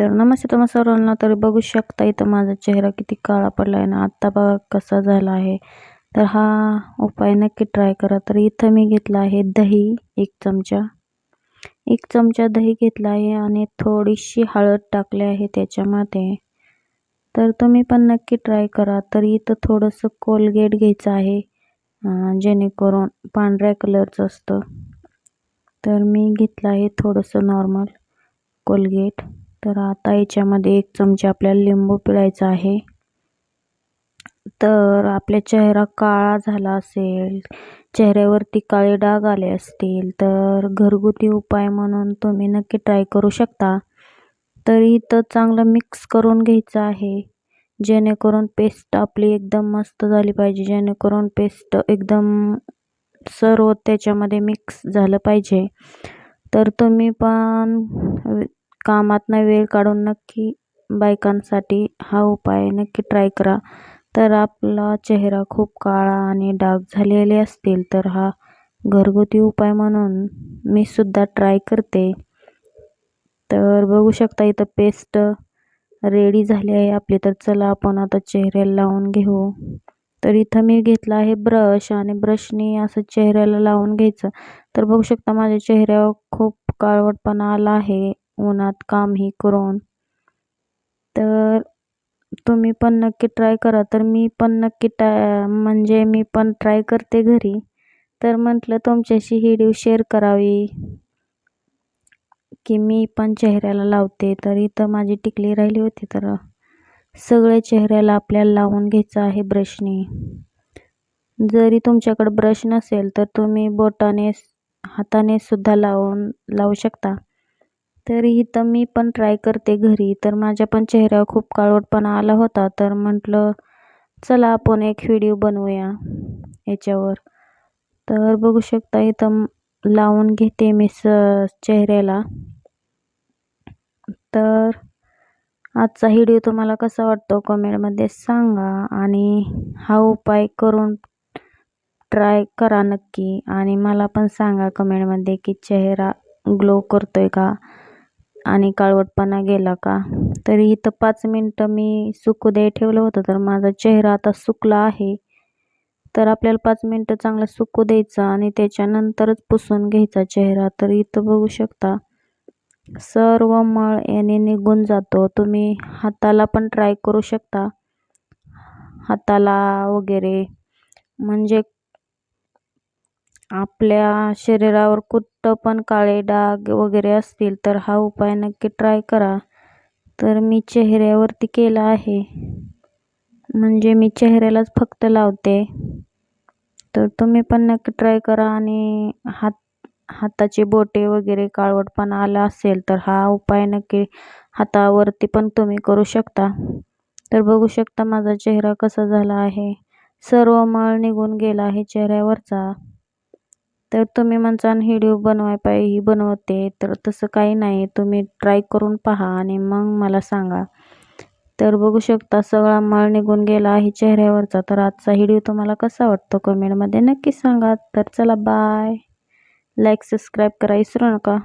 तर नमस्ते तुम्हा सर्वांना तर बघू शकता इथं माझा चेहरा किती काळा पडला आहे ना. आत्ता बघा कसा झाला आहे. तर हा उपाय नक्की ट्राय करा. तर इथं मी घेतला आहे दही एक चमचा. एक चमचा दही घेतला आहे आणि थोडीशी हळद टाकली आहे त्याच्यामध्ये. तर तुम्ही पण नक्की ट्राय करा. तर इथं थोडंसं कोलगेट घ्यायचं आहे जेणेकरून पांढऱ्या कलरचं असतं. तर मी घेतलं आहे थोडंसं नॉर्मल कोलगेट तर आता याच्यामध्ये एक चमचा आपल्याला लिंबू पिळायचा आहे. तर आपल्या चेहरा काळा झाला असेल चेहऱ्यावरती काळे डाग आले असतील तर घरगुती उपाय म्हणून तुम्ही नक्की ट्राय करू शकता. तर इथं चांगलं मिक्स करून घ्यायचं आहे. जेणेकरून पेस्ट आपली एकदम मस्त झाली पाहिजे जेणेकरून पेस्ट एकदम सर्व त्याच्यामध्ये मिक्स झालं पाहिजे. तर तुम्ही पण कामातनं वेळ काढून नक्की बायकांसाठी हा उपाय नक्की ट्राय करा. तर आपला चेहरा खूप काळा आणि डाग झालेले असतील तर हा घरगुती उपाय म्हणून मी सुद्धा ट्राय करते. तर बघू शकता इथं पेस्ट रेडी झाली आहे आपली तर चला आपण आता चेहऱ्याला लावून घेऊ. तर इथं मी घेतला आहे ब्रश आणि ब्रशनी असं चेहऱ्याला लावून घ्यायचं. तर बघू शकता माझ्या चेहऱ्यावर खूप काळवटपणा आला आहे. उन्हात कामही करून. तर तुम्ही पण नक्की ट्राय करा. तर मी पण नक्की टाय म्हणजे मी पण ट्राय करते घरी. तर म्हटलं तुमच्याशी ही व्हिडिओ शेअर करावी. की मी पण चेहऱ्याला लावते. तर इथं माझी टिकली राहिली होती. तर सगळे चेहऱ्याला आपल्याला लावून घ्यायचं आहे ब्रशने जरी तुमच्याकडं ब्रश नसेल तर तुम्ही बोटाने हाताने सुद्धा लावून लावू शकता. तरी इथं मी पण ट्राय करते घरी. तर माझ्या पण चेहऱ्यावर खूप काळवटपणा आला होता. तर म्हटलं चला आपण एक व्हिडिओ बनवूया याच्यावर. तर बघू शकता इथं लावून घेते मी स चेहऱ्याला. तर आजचा व्हिडिओ तुम्हाला कसा वाटतो कमेंटमध्ये सांगा आणि हा उपाय करून ट्राय करा नक्की. आणि मला पण सांगा कमेंटमध्ये की चेहरा ग्लो करतोय का? आणि काळवटपणा गेला का? तरी इथं पाच मिनटं मी सुकू दे ठेवलं होतं तर माझा चेहरा आता सुकला आहे. तर आपल्याला पाच मिनटं चांगला सुकू द्यायचा आणि त्याच्यानंतरच पुसून घ्यायचा चेहरा. तर इथं बघू शकता सर्व मळ याने निघून जातो. तुम्ही हाताला पण ट्राय करू शकता. हाताला वगैरे. म्हणजे आपल्या शरीरावर कुठं पण काळे डाग वगैरे असतील तर हा उपाय नक्की ट्राय करा. तर मी चेहऱ्यावरती केला आहे. म्हणजे मी चेहऱ्यालाच फक्त लावते. तर तुम्ही पण नक्की ट्राय करा आणि हात हाताची बोटे वगैरे काळवटपणा आला असेल तर हा उपाय नक्की हातावरती पण तुम्ही करू शकता. तर बघू शकता माझा चेहरा कसा झाला आहे. सर्व मळ निघून गेला आहे चेहऱ्यावरचा. तर तुम्ही म्हणसान व्हिडिओ बनवाय पाहिजे ही बनवते. तर तसं काही नाही. तुम्ही ट्राय करून पहा आणि मग मला सांगा. तर बघू शकता सगळा मळ निघून गेला आहे चेहऱ्यावरचा. तर आजचा व्हिडिओ तुम्हाला कसा वाटतो कमेंटमध्ये नक्की सांगा. तर चला बाय लाईक सबस्क्राईब करा विसरू नका.